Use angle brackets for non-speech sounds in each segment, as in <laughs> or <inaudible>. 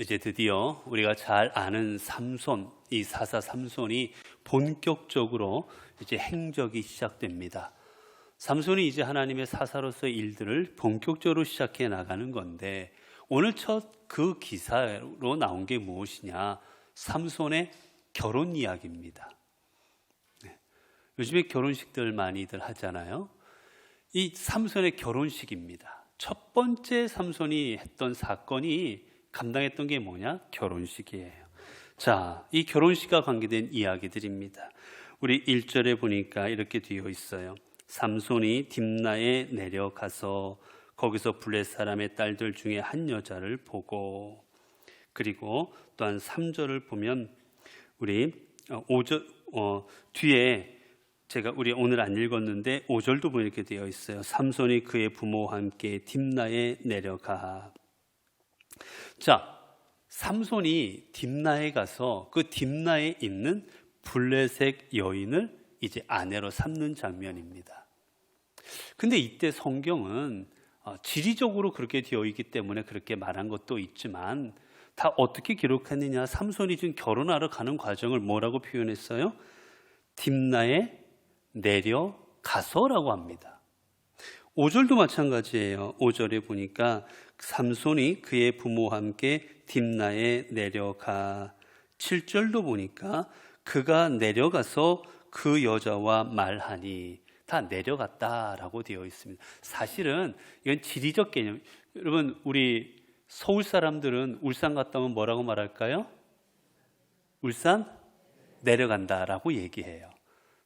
이제 드디어 우리가 잘 아는 삼손, 이 사사 삼손이 본격적으로 이제 행적이 시작됩니다. 삼손이 이제 하나님의 사사로서의 일들을 본격적으로 시작해 나가는 건데 오늘 첫 그 기사로 나온 게 무엇이냐? 삼손의 결혼 이야기입니다. 네. 요즘에 결혼식들 많이들 하잖아요. 이 삼손의 결혼식입니다. 첫 번째 삼손이 했던 사건이 감당했던 게 뭐냐? 결혼식이에요. 자, 이 결혼식과 관계된 이야기들입니다. 우리 1절에 보니까 이렇게 되어 있어요. 삼손이 딥나에 내려가서 거기서 블레 사람의 딸들 중에 한 여자를 보고 그리고 또한 3절을 보면 우리 5절 어, 뒤에 제가 우리 오늘 안 읽었는데 5절도 보면 이렇게 되어 있어요. 삼손이 그의 부모와 함께 딥나에 내려가. 자, 삼손이 딥나에 가서 그 딥나에 있는 블레색 여인을 이제 아내로 삼는 장면입니다. 근데 이때 성경은 어, 지리적으로 그렇게 되어 있기 때문에 그렇게 말한 것도 있지만 다 어떻게 기록했느냐? 삼손이 지금 결혼하러 가는 과정을 뭐라고 표현했어요? 딥나에 내려가서라고 합니다. 5절도 마찬가지예요. 5절에 보니까 삼손이 그의 부모와 함께 딥나에 내려가 7절도 보니까 그가 내려가서 그 여자와 말하니 다 내려갔다라고 되어 있습니다. 사실은 이건 지리적 개념. 여러분 우리 서울 사람들은 울산 갔다 오면 뭐라고 말할까요? 울산 내려간다라고 얘기해요.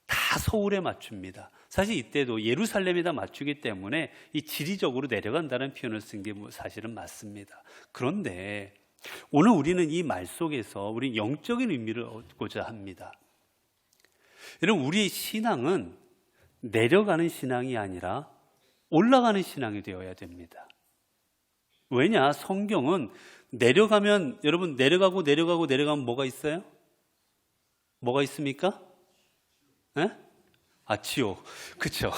다 서울에 맞춥니다. 사실 이때도 예루살렘에다 맞추기 때문에 이 지리적으로 내려간다는 표현을 쓴게뭐 사실은 맞습니다. 그런데 오늘 우리는 이 말 속에서 우리 영적인 의미를 얻고자 합니다. 여러분 우리의 신앙은 내려가는 신앙이 아니라 올라가는 신앙이 되어야 됩니다. 왜냐? 성경은 내려가면 여러분 내려가고 내려가고 내려가면 뭐가 있어요? 뭐가 있습니까? 에? 아 지옥, 그렇죠?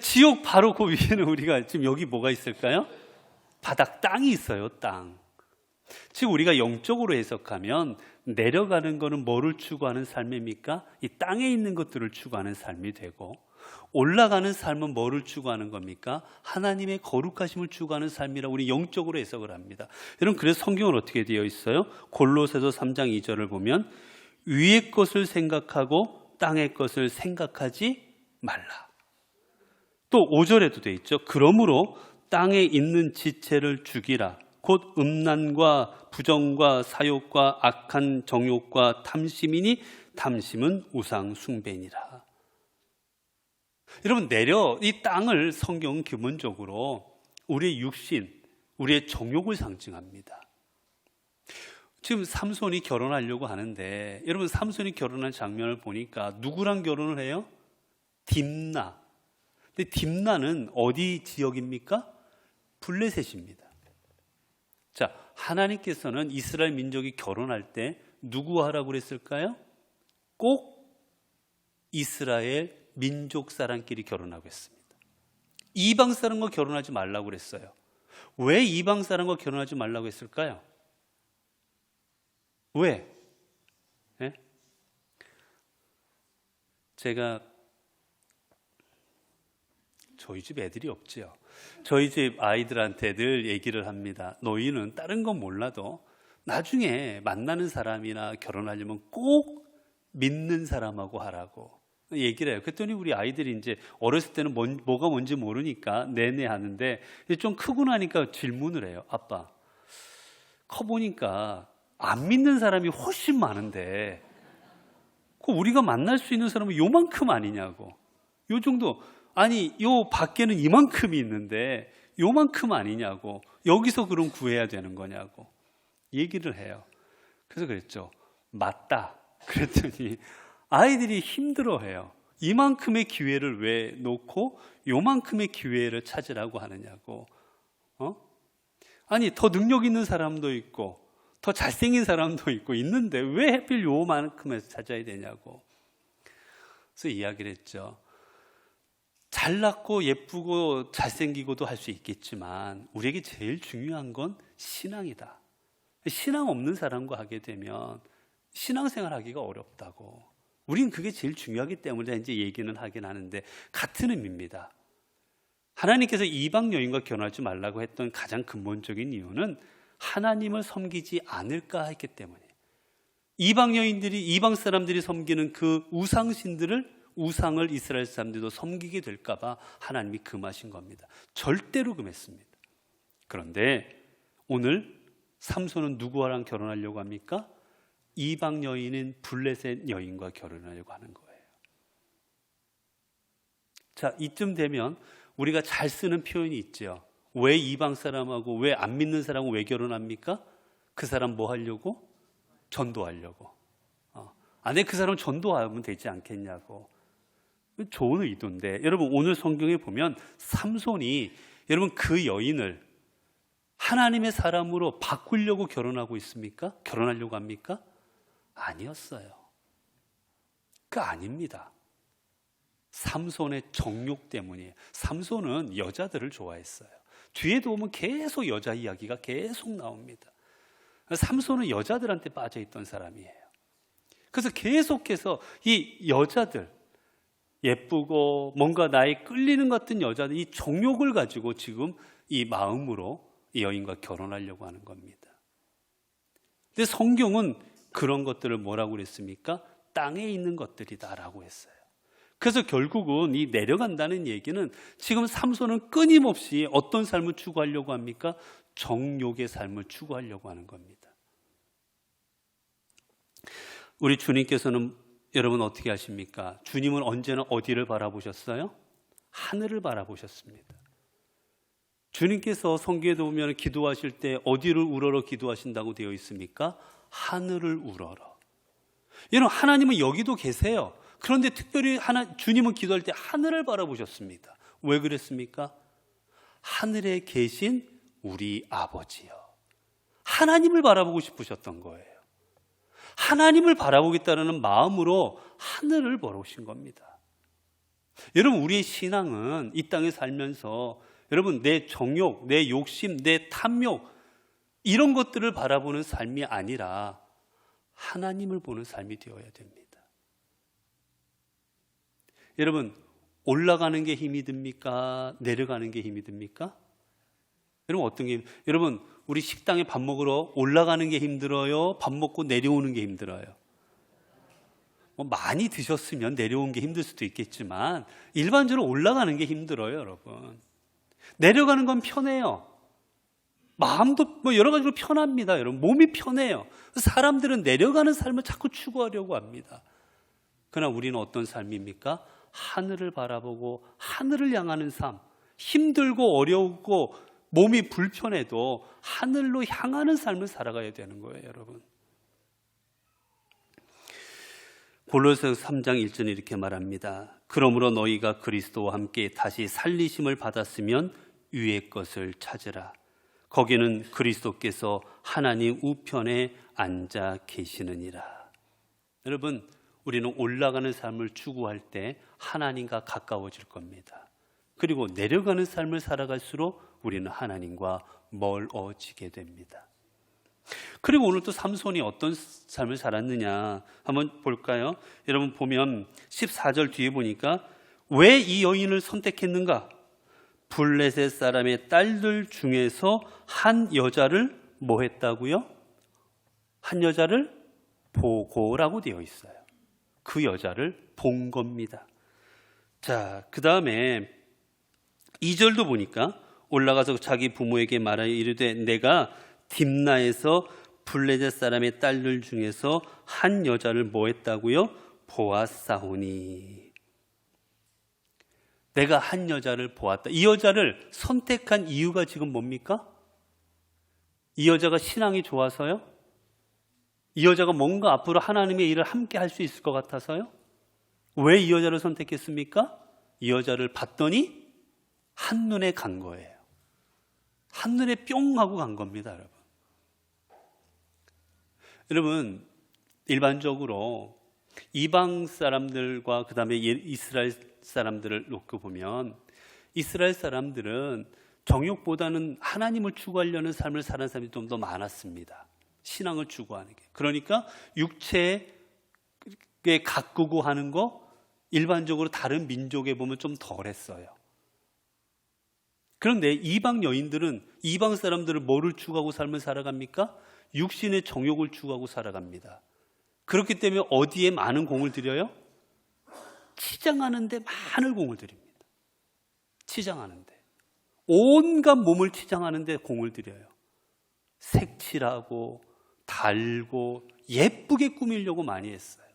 지옥 바로 그 위에는 우리가 지금 여기 뭐가 있을까요? 바닥 땅이 있어요, 땅. 즉 우리가 영적으로 해석하면 내려가는 것은 뭐를 추구하는 삶입니까? 이 땅에 있는 것들을 추구하는 삶이 되고 올라가는 삶은 뭐를 추구하는 겁니까? 하나님의 거룩하심을 추구하는 삶이라 우리 영적으로 해석을 합니다. 여러분 그래서 성경은 어떻게 되어 있어요? 골로새서 3장 2절을 보면 위의 것을 생각하고 땅의 것을 생각하지 말라. 또 5절에도 되어 있죠. 그러므로 땅에 있는 지체를 죽이라. 곧 음란과 부정과 사욕과 악한 정욕과 탐심이니 탐심은 우상 숭배니라. 여러분 내려 이 땅을 성경은 기본적으로 우리의 육신, 우리의 정욕을 상징합니다. 지금 삼손이 결혼하려고 하는데 여러분 삼손이 결혼한 장면을 보니까 누구랑 결혼을 해요? 딥나. 근데 딥나는 어디 지역입니까? 블레셋입니다. 자, 하나님께서는 이스라엘 민족이 결혼할 때 누구 하라고 그랬을까요? 꼭 이스라엘 민족 사람끼리 결혼하고 했습니다. 이방 사람과 결혼하지 말라고 그랬어요. 왜 이방 사람과 결혼하지 말라고 했을까요? 왜? 네? 제가 저희 집 애들이 없지요. 저희 집 아이들한테 늘 얘기를 합니다. 너희는 다른 건 몰라도 나중에 만나는 사람이나 결혼하려면 꼭 믿는 사람하고 하라고 얘기를 해요. 그랬더니 우리 아이들이 이제 어렸을 때는 뭔, 뭐가 뭔지 모르니까 내내 하는데 좀 크고 나니까 질문을 해요. 아빠, 커 보니까 안 믿는 사람이 훨씬 많은데 그 우리가 만날 수 있는 사람은 요만큼 아니냐고. 요 정도 아니, 요 밖에는 이만큼이 있는데 요만큼 아니냐고. 여기서 그럼 구해야 되는 거냐고. 얘기를 해요. 그래서 그랬죠. 맞다. <laughs> 그랬더니 아이들이 힘들어 해요. 이만큼의 기회를 왜 놓고 요만큼의 기회를 찾으라고 하느냐고. 어? 아니, 더 능력 있는 사람도 있고, 더 잘생긴 사람도 있고, 있는데 왜 하필 요만큼에서 찾아야 되냐고. 그래서 이야기를 했죠. 잘났고 예쁘고 잘생기고도 할 수 있겠지만 우리에게 제일 중요한 건 신앙이다. 신앙 없는 사람과 하게 되면 신앙생활 하기가 어렵다고. 우린 그게 제일 중요하기 때문에 이제 얘기는 하긴 하는데 같은 의미입니다. 하나님께서 이방 여인과 결혼하지 말라고 했던 가장 근본적인 이유는 하나님을 섬기지 않을까 했기 때문에 이방 여인들이 이방 사람들이 섬기는 그 우상 신들을 우상을 이스라엘 사람들도 섬기게 될까봐 하나님이 금하신 겁니다. 절대로 금했습니다. 그런데 오늘 삼손은 누구랑 결혼하려고 합니까? 이방 여인인 블레셋 여인과 결혼하려고 하는 거예요. 자, 이쯤 되면 우리가 잘 쓰는 표현이 있죠. 왜 이방 사람하고 왜 안 믿는 사람하고 왜 결혼합니까? 그 사람 뭐 하려고? 전도하려고. 어. 안에 그 사람 전도하면 되지 않겠냐고. 좋은 의도인데 여러분 오늘 성경에 보면 삼손이 여러분 그 여인을 하나님의 사람으로 바꾸려고 결혼하고 있습니까? 결혼하려고 합니까? 아니었어요. 그 아닙니다. 삼손의 정욕 때문이에요. 삼손은 여자들을 좋아했어요. 뒤에도 보면 계속 여자 이야기가 계속 나옵니다. 삼손은 여자들한테 빠져 있던 사람이에요. 그래서 계속해서 이 여자들, 예쁘고 뭔가 나에 끌리는 것 같은 여자들, 이 정욕을 가지고 지금 이 마음으로 이 여인과 결혼하려고 하는 겁니다. 근데 성경은 그런 것들을 뭐라고 그랬습니까? 땅에 있는 것들이다라고 했어요. 그래서 결국은 이 내려간다는 얘기는 지금 삼손은 끊임없이 어떤 삶을 추구하려고 합니까? 정욕의 삶을 추구하려고 하는 겁니다. 우리 주님께서는 여러분 어떻게 하십니까? 주님은 언제나 어디를 바라보셨어요? 하늘을 바라보셨습니다. 주님께서 성경에 보면 기도하실 때 어디를 우러러 기도하신다고 되어 있습니까? 하늘을 우러러. 여러분 하나님은 여기도 계세요. 그런데 특별히 하나 주님은 기도할 때 하늘을 바라보셨습니다. 왜 그랬습니까? 하늘에 계신 우리 아버지요. 하나님을 바라보고 싶으셨던 거예요. 하나님을 바라보겠다는 마음으로 하늘을 보러오신 겁니다. 여러분, 우리의 신앙은 이 땅에 살면서 여러분, 내 정욕, 내 욕심, 내 탐욕, 이런 것들을 바라보는 삶이 아니라 하나님을 보는 삶이 되어야 됩니다. 여러분, 올라가는 게 힘이 듭니까? 내려가는 게 힘이 듭니까? 여러분, 어떤 게, 여러분, 우리 식당에 밥 먹으러 올라가는 게 힘들어요? 밥 먹고 내려오는 게 힘들어요? 뭐 많이 드셨으면 내려온 게 힘들 수도 있겠지만, 일반적으로 올라가는 게 힘들어요, 여러분. 내려가는 건 편해요. 마음도 뭐 여러 가지로 편합니다, 여러분. 몸이 편해요. 사람들은 내려가는 삶을 자꾸 추구하려고 합니다. 그러나 우리는 어떤 삶입니까? 하늘을 바라보고 하늘을 향하는 삶, 힘들고 어려우고 몸이 불편해도 하늘로 향하는 삶을 살아가야 되는 거예요, 여러분. 골로새 3장 1절 이렇게 말합니다. 그러므로 너희가 그리스도와 함께 다시 살리심을 받았으면 위의 것을 찾으라. 거기는 그리스도께서 하나님 우편에 앉아 계시느니라. 여러분, 우리는 올라가는 삶을 추구할 때 하나님과 가까워질 겁니다. 그리고 내려가는 삶을 살아갈수록 우리는 하나님과 멀어지게 됩니다. 그리고 오늘 또 삼손이 어떤 삶을 살았느냐 한번 볼까요? 여러분 보면 14절 뒤에 보니까 왜 이 여인을 선택했는가? 블레셋 사람의 딸들 중에서 한 여자를 뭐 했다고요? 한 여자를 보고라고 되어 있어요. 그 여자를 본 겁니다. 자, 그 다음에 2절도 보니까 올라가서 자기 부모에게 말하여 이르되 내가 딥나에서 블레셋 사람의 딸들 중에서 한 여자를 뭐 했다고요? 보았사오니. 내가 한 여자를 보았다. 이 여자를 선택한 이유가 지금 뭡니까? 이 여자가 신앙이 좋아서요? 이 여자가 뭔가 앞으로 하나님의 일을 함께 할 수 있을 것 같아서요? 왜 이 여자를 선택했습니까? 이 여자를 봤더니 한눈에 간 거예요. 한눈에 뿅 하고 간 겁니다, 여러분. 여러분, 일반적으로 이방 사람들과 그 다음에 이스라엘 사람들을 놓고 보면 이스라엘 사람들은 정욕보다는 하나님을 추구하려는 삶을 사는 사람이 좀 더 많았습니다. 신앙을 추구하는 게. 그러니까 육체에 가꾸고 하는 거 일반적으로 다른 민족에 보면 좀 덜했어요. 그런데 이방 여인들은 이방 사람들은 뭐를 추구하고 삶을 살아갑니까? 육신의 정욕을 추구하고 살아갑니다. 그렇기 때문에 어디에 많은 공을 들여요? 치장하는데 많은 공을 들입니다. 치장하는데 온갖 몸을 치장하는데 공을 들여요. 색칠하고 달고 예쁘게 꾸미려고 많이 했어요.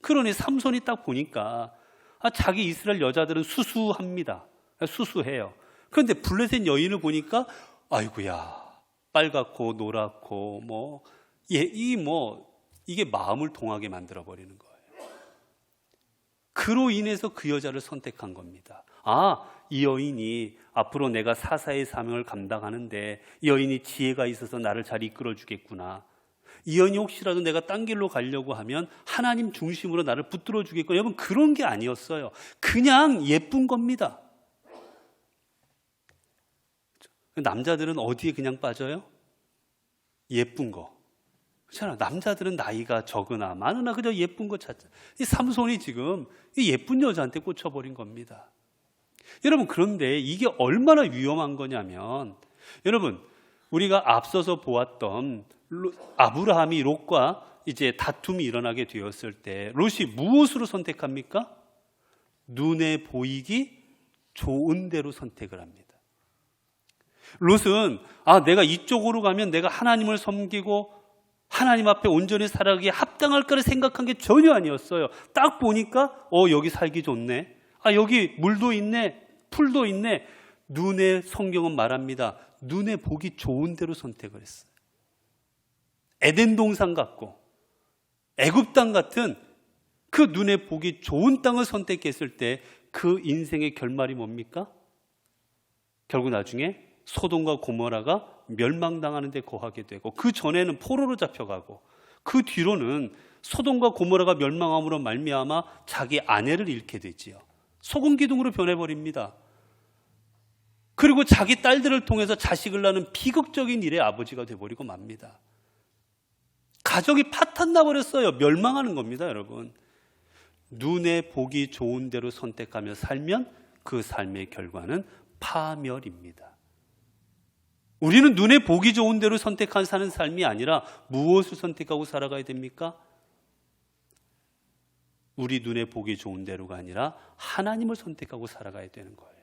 그러니 삼손이 딱 보니까 아, 자기 이스라엘 여자들은 수수합니다. 수수해요. 그런데 블레셋 여인을 보니까 아이고야 빨갛고 노랗고 뭐 예, 이 뭐 이게 마음을 동하게 만들어 버리는 거예요. 그로 인해서 그 여자를 선택한 겁니다. 아, 이 여인이 앞으로 내가 사사의 사명을 감당하는데 이 여인이 지혜가 있어서 나를 잘 이끌어 주겠구나. 이 여인이 혹시라도 내가 딴 길로 가려고 하면 하나님 중심으로 나를 붙들어 주겠구나. 여러분 그런 게 아니었어요. 그냥 예쁜 겁니다. 남자들은 어디에 그냥 빠져요? 예쁜 거. 그렇잖아. 남자들은 나이가 적으나 많으나 그저 예쁜 거 찾자. 이 삼손이 지금 이 예쁜 여자한테 꽂혀버린 겁니다. 여러분, 그런데 이게 얼마나 위험한 거냐면, 여러분, 우리가 앞서서 보았던 로- 아브라함이 롯과 이제 다툼이 일어나게 되었을 때, 롯이 무엇으로 선택합니까? 눈에 보이기 좋은 대로 선택을 합니다. 롯은 아 내가 이쪽으로 가면 내가 하나님을 섬기고 하나님 앞에 온전히 살아가기에 합당할 거를 생각한 게 전혀 아니었어요. 딱 보니까 어 여기 살기 좋네. 아 여기 물도 있네. 풀도 있네. 눈에 성경은 말합니다. 눈에 보기 좋은 대로 선택을 했어요. 에덴 동산 같고 애굽 땅 같은 그 눈에 보기 좋은 땅을 선택했을 때 그 인생의 결말이 뭡니까? 결국 나중에 소돔과 고모라가 멸망당하는 데 거하게 되고 그 전에는 포로로 잡혀가고 그 뒤로는 소돔과 고모라가 멸망함으로 말미암아 자기 아내를 잃게 되지요. 소금 기둥으로 변해 버립니다. 그리고 자기 딸들을 통해서 자식을 낳는 비극적인 일의 아버지가 돼 버리고 맙니다. 가정이 파탄 나 버렸어요. 멸망하는 겁니다, 여러분. 눈에 보기 좋은 대로 선택하며 살면 그 삶의 결과는 파멸입니다. 우리는 눈에 보기 좋은 대로 선택한 사는 삶이 아니라 무엇을 선택하고 살아가야 됩니까? 우리 눈에 보기 좋은 대로가 아니라 하나님을 선택하고 살아가야 되는 거예요.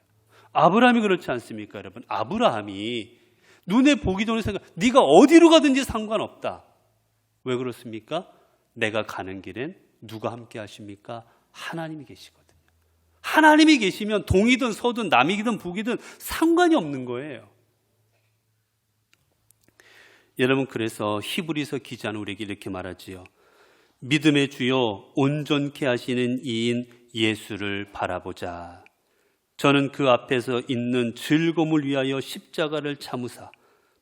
아브라함이 그렇지 않습니까, 여러분? 아브라함이 눈에 보기 좋은 생각, 네가 어디로 가든지 상관없다. 왜 그렇습니까? 내가 가는 길엔 누가 함께 하십니까? 하나님이 계시거든요. 하나님이 계시면 동이든 서든 남이든 북이든 상관이 없는 거예요. 여러분 그래서 히브리서 기자는 우리에게 이렇게 말하지요. 믿음의 주요 온전케 하시는 이인 예수를 바라보자. 저는 그 앞에서 있는 즐거움을 위하여 십자가를 참으사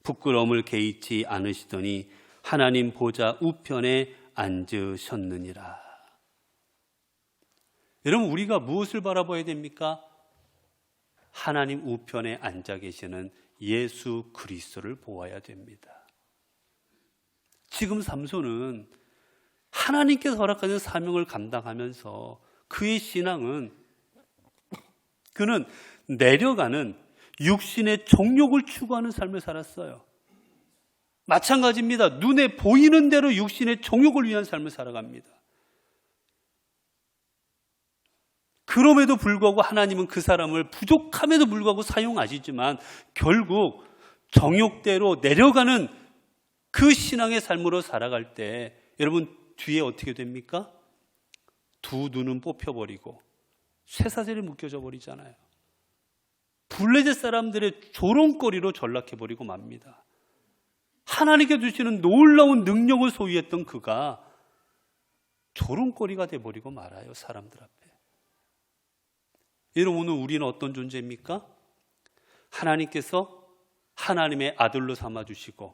부끄러움을 개의치 않으시더니 하나님 보좌 우편에 앉으셨느니라. 여러분 우리가 무엇을 바라봐야 됩니까? 하나님 우편에 앉아 계시는 예수 그리스도를 보아야 됩니다. 지금 삼손은 하나님께서 허락하신 사명을 감당하면서 그의 신앙은 그는 내려가는 육신의 정욕을 추구하는 삶을 살았어요. 마찬가지입니다. 눈에 보이는 대로 육신의 정욕을 위한 삶을 살아갑니다. 그럼에도 불구하고 하나님은 그 사람을 부족함에도 불구하고 사용하시지만 결국 정욕대로 내려가는 그 신앙의 삶으로 살아갈 때 여러분 뒤에 어떻게 됩니까? 두 눈은 뽑혀버리고 쇠사슬이 묶여져 버리잖아요. 블레셋 사람들의 조롱거리로 전락해버리고 맙니다. 하나님께 주시는 놀라운 능력을 소유했던 그가 조롱거리가 돼버리고 말아요. 사람들 앞에. 여러분 오늘 우리는 어떤 존재입니까? 하나님께서 하나님의 아들로 삼아주시고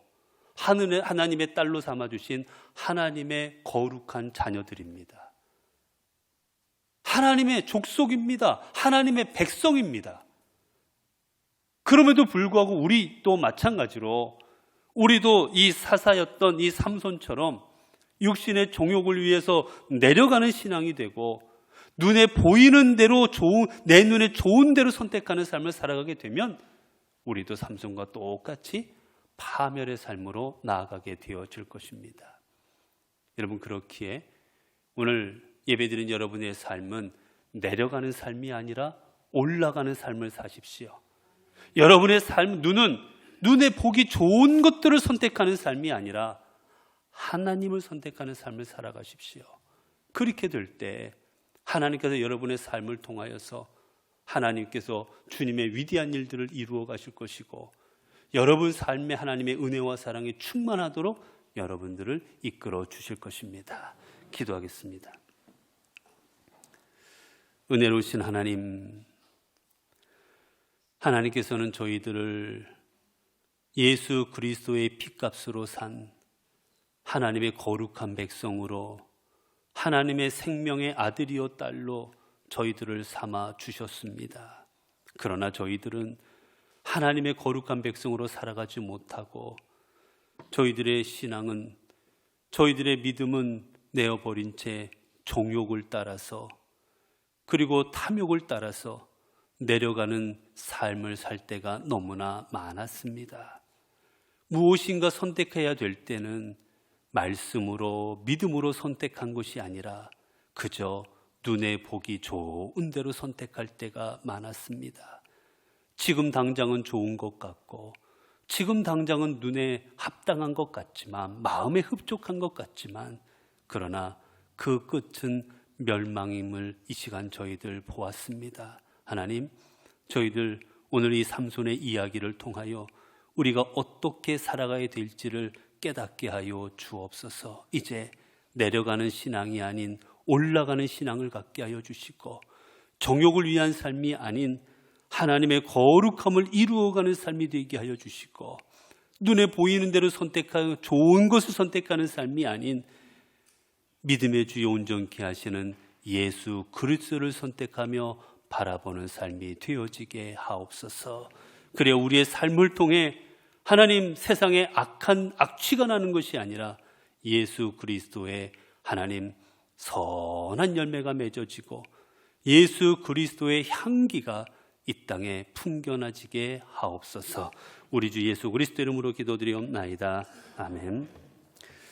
하늘의 하나님의 딸로 삼아 주신 하나님의 거룩한 자녀들입니다. 하나님의 족속입니다. 하나님의 백성입니다. 그럼에도 불구하고 우리 또 마찬가지로 우리도 이 사사였던 이 삼손처럼 육신의 종욕을 위해서 내려가는 신앙이 되고 눈에 보이는 대로 좋은 내 눈에 좋은 대로 선택하는 삶을 살아가게 되면 우리도 삼손과 똑같이 파멸의 삶으로 나아가게 되어질 것입니다. 여러분 그렇기에 오늘 예배드린 여러분의 삶은 내려가는 삶이 아니라 올라가는 삶을 사십시오. 여러분의 삶 눈은 눈에 보기 좋은 것들을 선택하는 삶이 아니라 하나님을 선택하는 삶을 살아가십시오. 그렇게 될 때 하나님께서 여러분의 삶을 통하여서 하나님께서 주님의 위대한 일들을 이루어 가실 것이고 여러분 삶에 하나님의 은혜와 사랑이 충만하도록 여러분들을 이끌어 주실 것입니다. 기도하겠습니다. 은혜로우신 하나님, 하나님께서는 저희들을 예수 그리스도의 피값으로 산 하나님의 거룩한 백성으로 하나님의 생명의 아들이요 딸로 저희들을 삼아 주셨습니다. 그러나 저희들은 하나님의 거룩한 백성으로 살아가지 못하고 저희들의 신앙은 저희들의 믿음은 내어버린 채 종욕을 따라서 그리고 탐욕을 따라서 내려가는 삶을 살 때가 너무나 많았습니다. 무엇인가 선택해야 될 때는 말씀으로 믿음으로 선택한 것이 아니라 그저 눈에 보기 좋은 대로 선택할 때가 많았습니다. 지금 당장은 좋은 것 같고 지금 당장은 눈에 합당한 것 같지만 마음에 흡족한 것 같지만 그러나 그 끝은 멸망임을 이 시간 저희들 보았습니다. 하나님, 저희들 오늘 이 삼손의 이야기를 통하여 우리가 어떻게 살아가야 될지를 깨닫게 하여 주옵소서. 이제 내려가는 신앙이 아닌 올라가는 신앙을 갖게 하여 주시고 정욕을 위한 삶이 아닌 하나님의 거룩함을 이루어가는 삶이 되게 하여 주시고 눈에 보이는 대로 선택하고 좋은 것을 선택하는 삶이 아닌 믿음의 주여 온전케 하시는 예수 그리스도를 선택하며 바라보는 삶이 되어지게 하옵소서. 그래 우리의 삶을 통해 하나님 세상에 악한 악취가 나는 것이 아니라 예수 그리스도의 하나님 선한 열매가 맺어지고 예수 그리스도의 향기가 이 땅에 풍겨나지게 하옵소서. 우리 주 예수 그리스도 이름으로 기도드리옵나이다. 아멘.